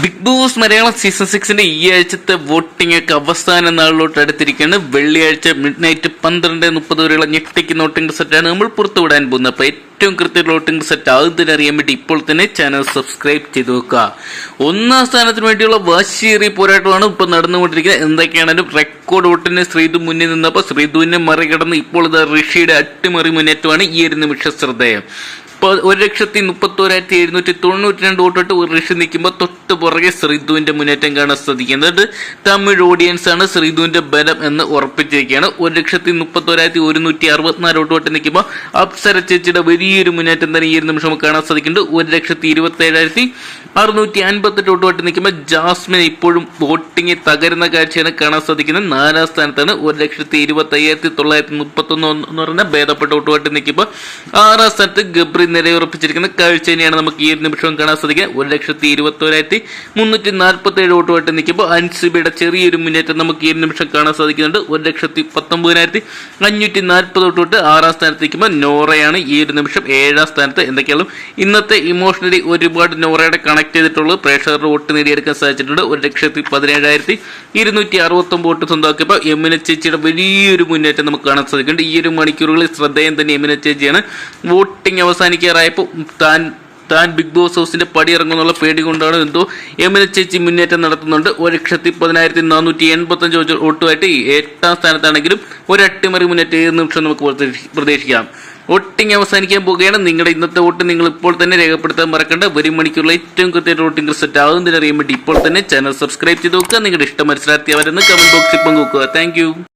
Big boss Malayalam season സിക്സിന്റെ ഈ ആഴ്ചത്തെ വോട്ടിംഗ് ഒക്കെ അവസാന നാളിലോട്ട് അടുത്തിരിക്കുകയാണ്. വെള്ളിയാഴ്ച മിഡ് നൈറ്റ് പന്ത്രണ്ട് മുപ്പത് വരെയുള്ള ഞെട്ടിക്കുന്ന വോട്ടിംഗ് സെറ്റാണ് നമ്മൾ പുറത്തുവിടാൻ പോകുന്നത്. അപ്പൊ ഏറ്റവും കൃത്യമുള്ള വോട്ടിംഗ് സെറ്റ് ആകുന്നതിന് അറിയാൻ വേണ്ടി ഇപ്പോൾ തന്നെ ചാനൽ സബ്സ്ക്രൈബ് ചെയ്തു വെക്കുക. ഒന്നാം സ്ഥാനത്തിന് വേണ്ടിയുള്ള വാശിയേറിയ പോരാട്ടമാണ് ഇപ്പോൾ നടന്നുകൊണ്ടിരിക്കുന്നത്. എന്തൊക്കെയാണെങ്കിലും റെക്കോർഡ് വോട്ടിന് ശ്രീധു മുന്നിൽ നിന്നപ്പോൾ ശ്രീധുവിനെ മറികടന്ന് ഇപ്പോൾ ഇത് ഋഷിയുടെ അട്ടിമറി മുന്നേറ്റമാണ് ഈ ഒരു നിമിഷ ശ്രദ്ധേയം. ഇപ്പോൾ ഒരു ലക്ഷത്തി മുപ്പത്തോരായിരത്തി എഴുന്നൂറ്റി തൊണ്ണൂറ്റി രണ്ട് വോട്ടിട്ട് ഒരു ലക്ഷം നിൽക്കുമ്പോൾ തൊട്ട് പുറകെ ശ്രീധുവിന്റെ മുന്നേറ്റം കാണാൻ ശ്രദ്ധിക്കുന്നത് തമിഴ് ഓഡിയൻസ് ആണ്. ശ്രീധുവിന്റെ ബലം എന്ന് ഉറപ്പിച്ചിരിക്കുകയാണ്. ഒരു ലക്ഷത്തി മുപ്പത്തോരായിരത്തി ഒരുന്നൂറ്റി അറുപത്തിനാല് വോട്ട് വോട്ട് നിൽക്കുമ്പോൾ അപ്സര ചേച്ചിയുടെ വലിയൊരു മുന്നേറ്റം തന്നെ ഈ ഒരു നിമിഷം കാണാൻ സാധിക്കുന്നുണ്ട്. ഒരു ലക്ഷത്തി ഇരുപത്തി ഏഴായിരത്തി അറുന്നൂറ്റി അൻപത്തെട്ട് വോട്ട് വോട്ട് നിൽക്കുമ്പോൾ ജാസ്മിൻ ഇപ്പോഴും വോട്ടിംഗ് തകരുന്ന കാഴ്ചയാണ് കാണാൻ സാധിക്കുന്നത്. നാലാം സ്ഥാനത്താണ് ഒരു ലക്ഷത്തി ഇരുപത്തി അയ്യായിരത്തി തൊള്ളായിരത്തി മുപ്പത്തൊന്ന് എന്ന് പറഞ്ഞ ഭേദപ്പെട്ട വോട്ട് വോട്ട് നിൽക്കുമ്പോൾ ആറാം സ്ഥാനത്ത് ഗബ്രി നിലയുറപ്പിച്ചിരിക്കുന്ന കാഴ്ച തന്നെയാണ് നമുക്ക് ഈ ഒരു നിമിഷവും കാണാൻ സാധിക്കുന്നത്. ഒരു ലക്ഷത്തി ഇരുപത്തോരായിരത്തി മുന്നൂറ്റി നാൽപ്പത്തി ഏഴ് വോട്ട് വോട്ട് നിൽക്കുമ്പോൾ അൻസിബിയുടെ ചെറിയൊരു മുന്നേറ്റം നമുക്ക് ഈ ഒരു നിമിഷം കാണാൻ സാധിക്കുന്നുണ്ട്. ഒരു ലക്ഷത്തി പത്തൊമ്പതിനായിരത്തി അഞ്ഞൂറ്റി നാൽപ്പത് വോട്ട് തൊട്ട് ആറാം സ്ഥാനത്ത് നിൽക്കുമ്പോൾ നോറയാണ് ഈ ഒരു നിമിഷം ഏഴാം സ്ഥാനത്ത്. എന്തൊക്കെയാണ് ഇന്നത്തെ ഇമോഷണലി ഒരുപാട് നോറയുടെ കണക്ട് ചെയ്തിട്ടുള്ളത് പ്രേക്ഷകരുടെ വോട്ട് നേടിയെടുക്കാൻ സാധിച്ചിട്ടുണ്ട്. ഒരു ലക്ഷത്തി പതിനേഴായിരത്തി ഇരുന്നൂറ്റി അറുപത്തൊമ്പത് വോട്ട് സ്വന്തമാക്കിയപ്പോൾ യമുന ചേച്ചിയുടെ വലിയൊരു മുന്നേറ്റം നമുക്ക് കാണാൻ സാധിക്കുന്നുണ്ട്. ഈ ഒരു മണിക്കൂറുകളിൽ ശ്രദ്ധേയം തന്നെ യമുന ചേച്ചിയാണ്. വോട്ടിംഗ് അവസാനിക്കാറായപ്പോൾ താൻ താൻ ബിഗ് ബോസ് ഹൗസിന്റെ പടി ഇറങ്ങുന്നുള്ള പേടി കൊണ്ടാണ് എന്തോ യമുന ചേച്ചി മുന്നേറ്റം നടത്തുന്നുണ്ട്. ഒരു ലക്ഷത്തി പതിനായിരത്തി നാനൂറ്റി എൺപത്തഞ്ച് വോട്ടുമായിട്ട് എട്ടാം സ്ഥാനത്താണെങ്കിലും ഒരു അട്ടിമറി മുന്നേറ്റം നിമിഷം നമുക്ക് പ്രതീക്ഷിക്കാം. വോട്ടിംഗ് അവസാനിക്കാൻ പോവുകയാണ്. നിങ്ങളുടെ ഇന്നത്തെ വോട്ട് നിങ്ങൾ ഇപ്പോൾ തന്നെ രേഖപ്പെടുത്താൻ മറക്കണ്ട. വരും മണിക്കൂറിൽ ഏറ്റവും കൃത്യമായിട്ട് വോട്ടിംഗ് റിസൾട്ട് ആകുന്നതിന് അറിയാൻ വേണ്ടി ഇപ്പോൾ തന്നെ ചാനൽ സബ്സ്ക്രൈബ് ചെയ്ത് നോക്കുക. നിങ്ങളുടെ ഇഷ്ടം മത്സരാർത്ഥി അവരെന്ന് കമന്റ് ബോക്സിൽ പങ്കുവെക്കുക. താങ്ക്